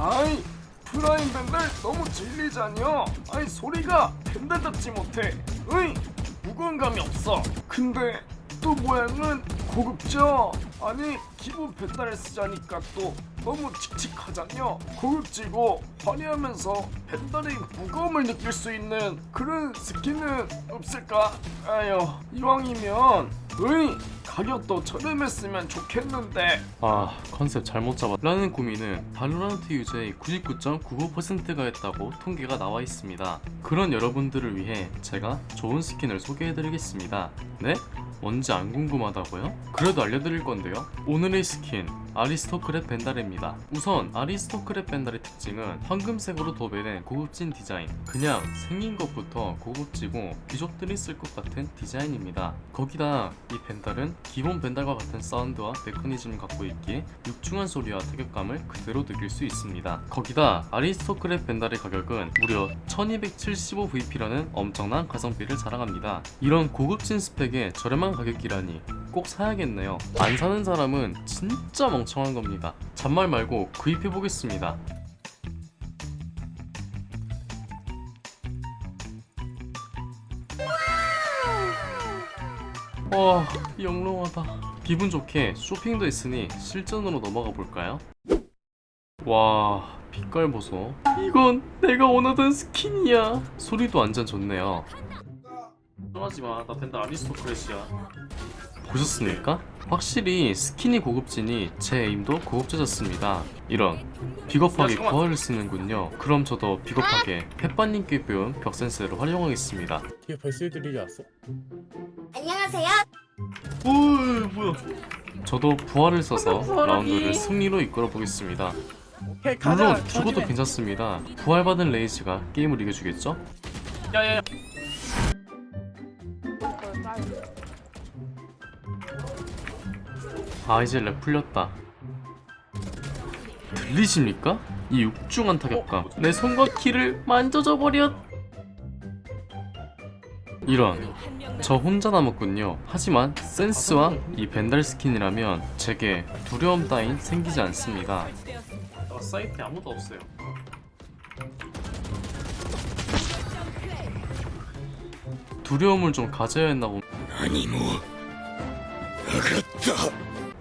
아이 프라임 밴들 너무 질리잖여. 아이 소리가 밴들답지 못해. 으이 무거운 감이 없어. 근데 또 모양은 고급져. 아니 기본 밴달을 쓰자니까 또 너무 칙칙하잖여. 고급지고 화려하면서 밴달의 무거움을 느낄 수 있는 그런 스킨은 없을까? 아유 이왕이면 으이 가격도 저렴했으면 좋겠는데 아 컨셉 잘못 잡았라는 고민은 발로란트 유저의 99.99%가 했다고 통계가 나와 있습니다. 그런 여러분들을 위해 제가 좋은 스킨을 소개해드리겠습니다. 네? 뭔지 안 궁금하다고요? 그래도 알려드릴 건데요. 오늘의 스킨 아리스토크랩 벤달입니다. 우선 아리스토크랩 벤달의 특징은 황금색으로 도배된 고급진 디자인. 그냥 생긴 것부터 고급지고 귀족들이 쓸 것 같은 디자인입니다. 거기다 이 벤달은 기본 벤달과 같은 사운드와 메커니즘을 갖고 있기에 육중한 소리와 타격감을 그대로 느낄 수 있습니다. 거기다 아리스토크랩 벤달의 가격은 무려 1275VP라는 엄청난 가성비를 자랑합니다. 이런 고급진 스펙에 저렴한 가격이라니 꼭 사야겠네요. 안 사는 사람은 진짜 멍청한 겁니다. 잔말 말고 구입해 보겠습니다. 와, 영롱하다. 기분 좋게 쇼핑도 했으니 실전으로 넘어가 볼까요? 와, 빛깔 보소. 이건 내가 원하던 스킨이야. 소리도 완전 좋네요. 하지 마. 나 벤달 아리스토크래시야. 보셨습니까? 확실히 스킨이 고급지니 제 에임도 고급져졌습니다. 이런 비겁하게 구화를 쓰는군요. 그럼 저도 비겁하게 햇반님께 배운 벽센스를 활용하겠습니다. 뒤에 벌써 애들이 왔어? 안녕하세요. 오 뭐야? 저도 부활을 써서 라운드를 승리로 이끌어 보겠습니다. 오케이 물론 가자 죽어도 천천히. 괜찮습니다. 부활받은 레이즈가 게임을 이겨주겠죠? 야야야. 아 이제 랩 풀렸다. 들리십니까? 이 육중한 타격감. 내 손과 키를 만져줘 버렸. 이런 저 혼자 남았군요. 하지만 센스와 이 벤달 스킨이라면 제게 두려움 따윈 생기지 않습니다. 아, 사이트에 아무도 없어요. 두려움을 좀 가져야 했나 봅니다.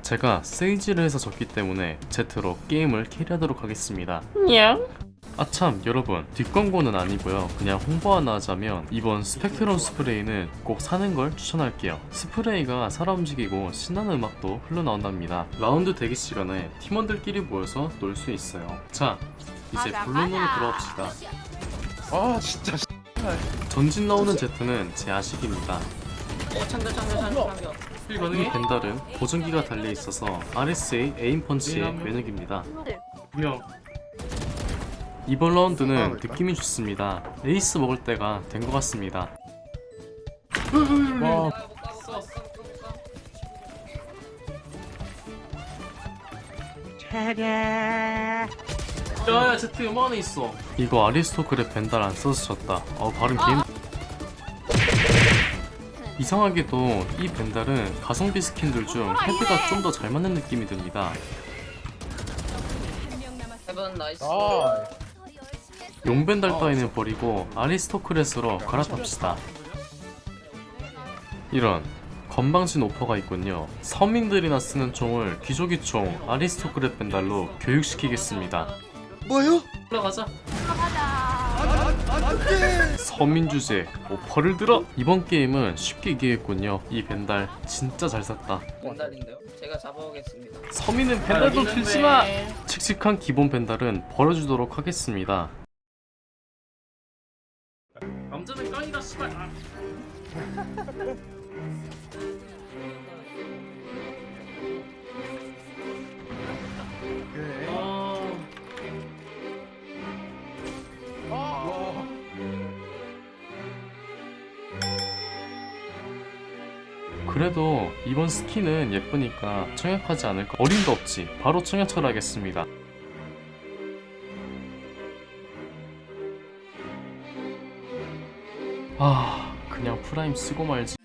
제가 세이지를 해서 졌기 때문에 제트로 게임을 캐리하도록 하겠습니다. 아참 여러분. 뒷광고는 아니고요. 그냥 홍보 하나 하자면 이번 스펙트럼 스프레이는 꼭 사는 걸 추천할게요. 스프레이가 살아 움직이고 신나는 음악도 흘러나온답니다. 라운드 대기 시간에 팀원들끼리 모여서 놀 수 있어요. 자 이제 본론으로 맞아. 돌아옵시다. 아 진짜. 전진 나오는 제트는 제 아식입니다 이 벤달은 보정기가 달려 있어서 RSA 에임 펀치의 면역입니다 분명 이번 라운드는 느낌이 좋습니다. 에이스 먹을 때가 된 것 같습니다. 와 야야 제트 요만 안에 있어. 이거 아리스토크랩 벤달 안 써서 졌다. 어 발음 게임. 이상하게도 이 벤달은 가성비 스킨들 중 헤드가 좀 더 잘 맞는 느낌이 듭니다. 나이스 아, 용벤달 따위는 버리고 아리스토크렛으로 갈아탑시다. 이런 건방진 오퍼가 있군요. 서민들이나 쓰는 총을 귀족이 총 아리스토크렛 벤달로 교육시키겠습니다. 뭐요? 올라가자. 서민 주제 오퍼를 들어. 이번 게임은 쉽게 이기겠군요. 이 벤달 진짜 잘 샀다. 벤달인데요 제가 잡아오겠습니다 서민은 벤달도 들지 마. 칙칙한 기본 벤달은 버려주도록 하겠습니다. 남자는 깡이다 씨발. 그래도 이번 스킨은 예쁘니까 청약하지 않을까. 어림도 없지. 바로 청약처를 하겠습니다. 아 그냥 프라임 쓰고 말지